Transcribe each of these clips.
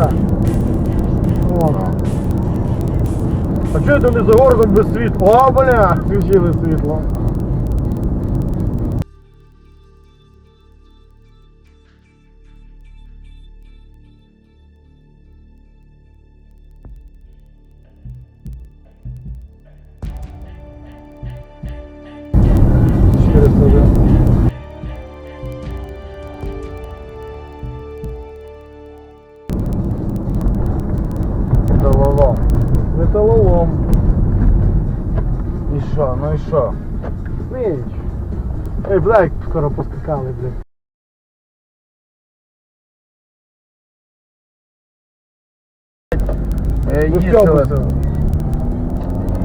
Так. О. А чого це не за городом без світла? О, бля, включили світло. Що, ну і що? Ніч. Ей, бля, як скоро поскакали, бля. Е, Ну, їздили стьопуйся.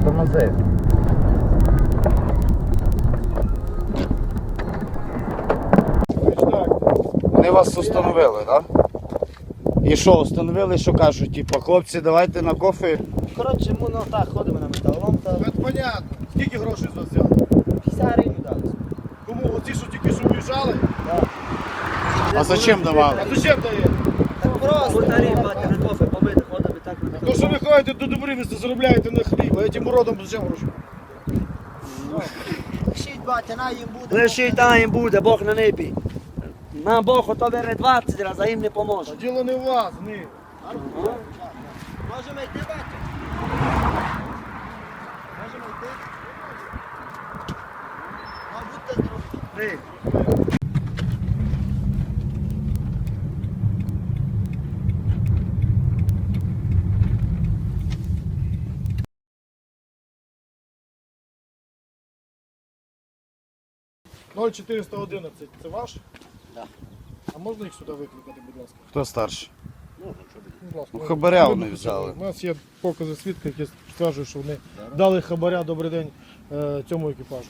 тормози. Вони вас установили, так? І що, установили, що кажуть, типу, хлопці, давайте на кофе. Коротше, ми ну, так ходимо на металолом, та Це понятно. Скільки грошей з вас взяли? 50 гривень дали. Кому? Оці, що тільки що уїжджали? А зачем давали? А зачем дає? Так просто. Бутарі, бати, на кофе побити, ходимо так То, що ви ходите до Добривіста, заробляєте на хліб, а цим уродом зачем гроші? Лишіть, батя, на їм буде. Лишіть, на їм буде, Бог на небі. На Бог ото бере 20 разів, а їм не поможе. А діло не в вас, ні. Можемо йти, батя? Можемо йти? 0411, це ваш? Так. А можна їх сюди викликати, будь ласка? Хто старший? Будь ласка. Ну, хабаря вони взяли. У нас є покази свідка, які стверджують, що вони дали хабаря добрий день е, цьому екіпажу.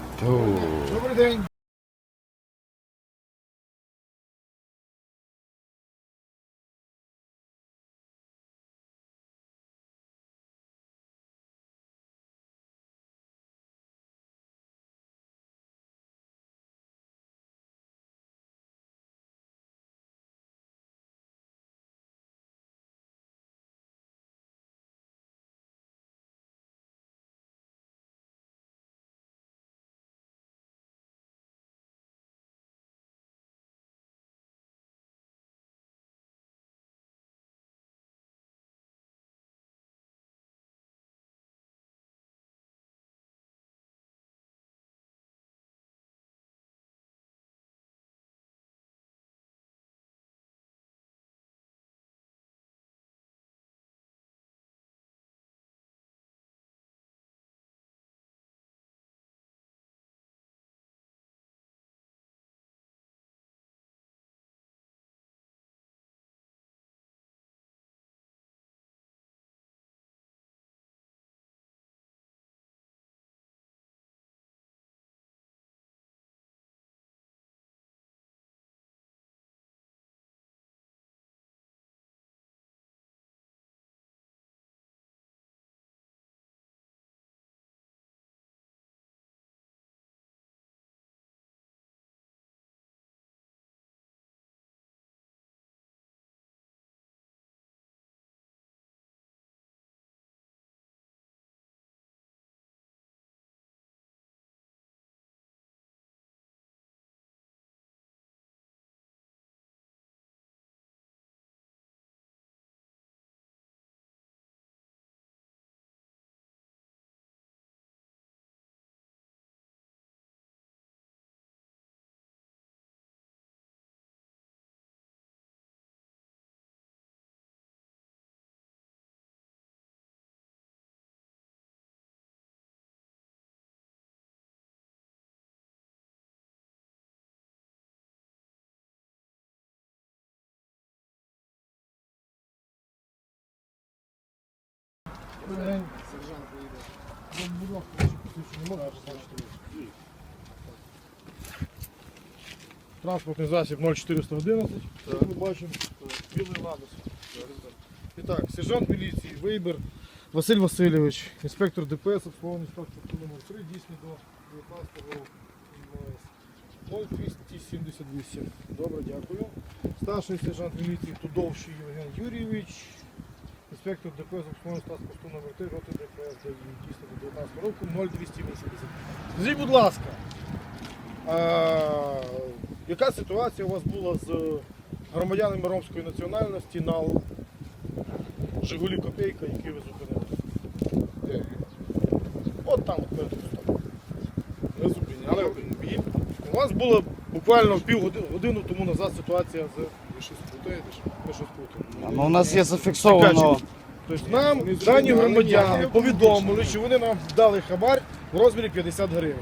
Добрий день. Побачити? Транспортний засіб 0411. Ми бачимо. Білий ладос. І так, сержант міліції, Вейбер Василь Васильович, інспектор ДПС, обслуговування інспектор номер 3, дійсний до 19 року. 0278. Добре, дякую. Старший сержант міліції Тудовщий Євген Юрійович. Інспектор ДПС обслуговування Стас Посту номер 3, роти ДПС до 19 року 0280. Скажіть, будь ласка, а, яка ситуація у вас була з громадянами ромської національності на Жигулі Копейка, які ви зупинили? От там, от перед кустом. Ви зупиняли. У вас була буквально півгодини тому назад ситуація з. Ви щось. Ну, у нас є зафіксовано. Тобто нам дані громадяни повідомили, що вони нам дали хабар в розмірі 50 гривень.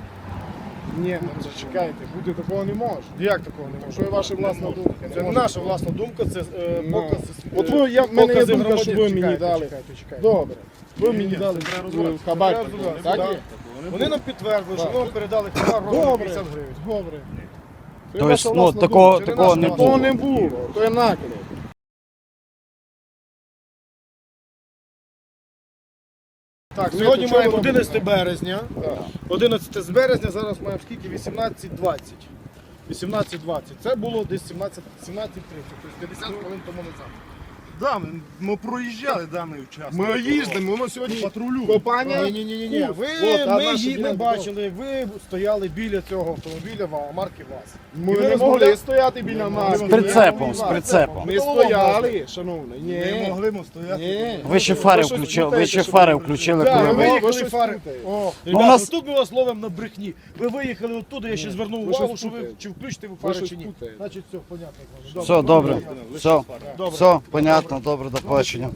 Ні, ну зачекайте, бути такого не може. Як такого не може? Що є ваша власна думка? Це не наша власна думка, це е, Ну. покази. От ви, я, в мене є покази думка, що ви мені Чекайте, дали. Чекайте, чекайте. Добре. Ви мені дали хабар так є? Вони нам підтвердили, що ми вам передали хабар в розмірі Добре. 50 гривень. Добре. Тобто, ваша ну, такого-. Такого не було. Такого не було. То є наклеп. Так, сьогодні чого маємо ви 11 березня. Так. 11 березня, зараз маємо скільки? 18.20. 18.20. Це було десь 17 17.30, тобто 50 хвилин тому назад. Да, ми, ми проїжджали даний участок. Ми їздимо, ми сьогодні патрулю. Копання. Ні, ні, ні, ні, ні. Ви, От, а ми, наша її- ділянка бачили, ви стояли біля цього автомобіля ва- марки ВАЗ. Ми не могли стояти біля нас. З прицепом, з прицепом. Ми стояли, шановний. Не Ні. могли ми стояти. Ні. Ви ще фари щось включили, ви ще фари включили, Да, коли ви ви. виїхали щось фари. О, ребята, нас- тут ми вас ловимо на брехні. Ви виїхали оттуда, я ще звернув Ви увагу, щось що ви путаєте. чи включите ви фари щось чи ні. путаєте. Значить, все, понятно. Все, добре. Все, Добре. все, понятно, добре, до побачення.